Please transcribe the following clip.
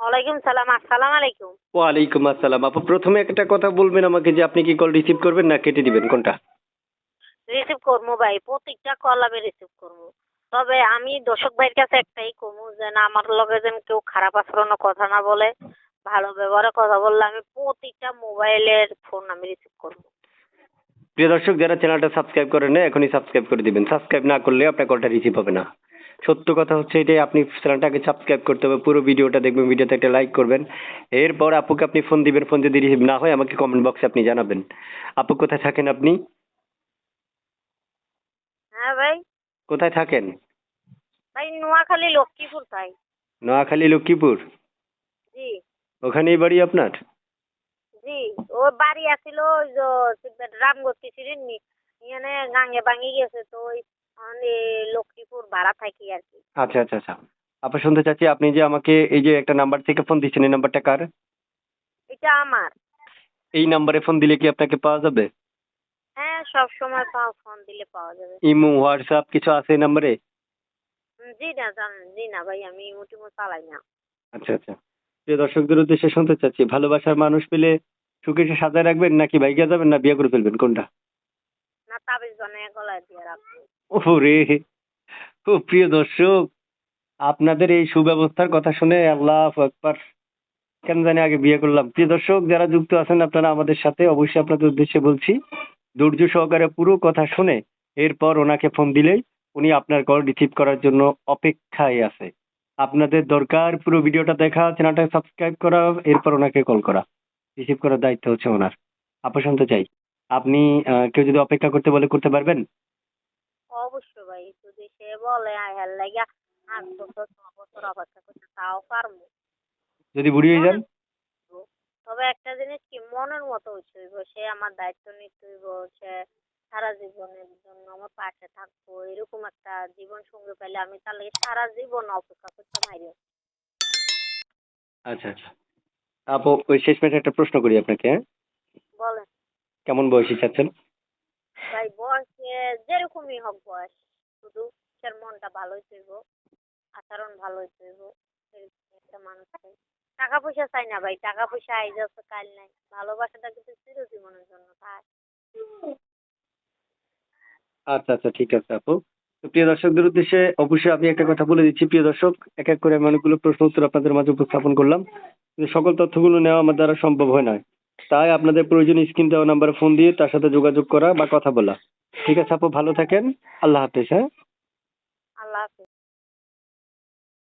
ওয়ালাইকুম সালাম আসসালামু আলাইকুম। ওয়ালাইকুম আসসালাম। আপু প্রথমে একটা কথা বলবেন আমাকে যে আপনি কি কল রিসিভ করবেন না কেটে দিবেন? কোনটা? রিসিভ করব ভাই প্রত্যেকটা কল আমি রিসিভ করব। তবে আমি দর্শক ভাইয়ের কাছে একটাই কমু যে না আমার লগে যেন কেউ খারাপ আচরণের কথা না বলে ভালো ব্যবহারে কথা বললে আমি প্রত্যেকটা মোবাইলের ফোন আমি রিসিভ করব। প্রিয় দর্শক যারা চ্যানেলটা সাবস্ক্রাইব করেন না এখনই সাবস্ক্রাইব করে দিবেন। সাবস্ক্রাইব না করলে আপনার কলটা রিসিভ হবে না। সত্য কথা হচ্ছে এটাই আপনি চ্যানেলটাকে সাবস্ক্রাইব করতে হবে পুরো ভিডিওটা দেখবেন ভিডিওতে একটা লাইক করবেন। এরপর আপুকে আপনি ফোন দিবেন ফোন যদি রিসিভ না হয় আমাকে কমেন্ট বক্সে আপনি জানাবেন। আপু কোথায় থাকেন আপনি? হ্যাঁ ভাই। কোথায় থাকেন? ভাই নোয়াখালী লক্ষ্মীপুর তাই। নোয়াখালী লক্ষ্মীপুর? জি। ওখানেই বাড়ি আপনার? জি ও বাড়ি আসছিল ওই রামগতি ছিলেন নি এখানে গাঙ্গে ভাঙি গেছে তো ওই আমি লক্ষ্মীপুর ভাড়া থাকি আর কি। আচ্ছা আচ্ছা আচ্ছা। আপু শুনতে চাচ্ছি আপনি যে আমাকে এই যে একটা নাম্বার থেকে ফোন দিচ্ছেন এই নাম্বারটা কার? এটা আমার। এই নাম্বারে ফোন দিলে কি আপনাকে পাওয়া যাবে? হ্যাঁ সব সময় পাও ফোন দিলে পাওয়া যাবে। ইমো হোয়াটসঅ্যাপ কিছু আছে এই নাম্বারে জি না জি না ভাই আমি ইমোটিমো চালাই না। আচ্ছা আচ্ছা। প্রিয় দর্শকদের উদ্দেশ্যে শুনতে চাচ্ছি ভালোবাসার মানুষ পেলে সুখে সাজায় রাখবেন নাকি ভাইগা যাবেন না বিয়ে করে ফেলবেন কোনটা? না তাবিজ বানিয়ে গলায় দিয়ে রাখব। ওরে ও প্রিয় দর্শক, আপনাদের এই সুব্যবস্থার কথা শুনে আল্লাহ একবার কেন জানি আগে বিয়ে করলাম। প্রিয় দর্শক, যারা যুক্ত আছেন আপনারা আমাদের সাথে অবশ্যই আপনাদের উদ্দেশ্যে বলছি, ধৈর্য সহকারে পুরো কথা শুনে এরপর ওনাকে ফোন দিলেই উনি আপনার কল রিসিভ করার জন্য অপেক্ষায় আছে। আপনাদের দরকার পুরো ভিডিওটা দেখা চ্যানেলটা সাবস্ক্রাইব করা, এরপর ওনাকে কল করা। রিসিভ করার দায়িত্ব হচ্ছে ওনার। আপু শুনতে চাই। আপনি কেউ যদি অপেক্ষা করতে বলে করতে পারবেন অবশ্যই ভাই যদি সে বলে হেল লাগা আট বছর ছ বছর অপেক্ষা করতে তাও পারব। যদি বুড়ি হয়ে যান। তবে একটা জিনিস কি মনের মতো হইতে হইব। সে আমার দায়িত্ব নিতে হইব সে সারা জীবনের জন্য আমার পাশে থাকব এরকম একটা জীবন সঙ্গী পেলে আমি তাহলে সারা জীবন অপেক্ষা করতে পারি। আচ্ছা আচ্ছা। আপু ওই শেষ মেশে একটা প্রশ্ন করি আপনাকে হ্যাঁ? বলেন। কেমন বয়সী চাচ্ছেন? ভাই বয়সে যেরকমই হোক বয়স। শুধু সে মনটা ভালো হইতে আচরণ ভালো হইতে এরকম একটা মানুষ চাই। টাকা পয়সা চাই না ভাই টাকা পয়সা আই যাচ্ছে কাল নাই। ভালোবাসাটা কিন্তু চিরজীবনের জন্য তাই আচ্ছা আচ্ছা ঠিক আছে আপু। প্রিয় দর্শকদের উদ্দেশ্যে অবশ্যই আমি একটা কথা বলে দিচ্ছি। প্রিয় দর্শক, এক এক করে আমি অনেকগুলো প্রশ্ন উত্তর আপনাদের মাঝে উপস্থাপন করলাম। কিন্তু সকল তথ্যগুলো নেওয়া আমার দ্বারা সম্ভব হয় না। তাই আপনাদের প্রয়োজন স্ক্রিন দেওয়া নাম্বারে ফোন দিয়ে তার সাথে যোগাযোগ করা বা কথা বলা। ঠিক আছে আপু ভালো থাকেন। আল্লাহ হাফেজ হ্যাঁ?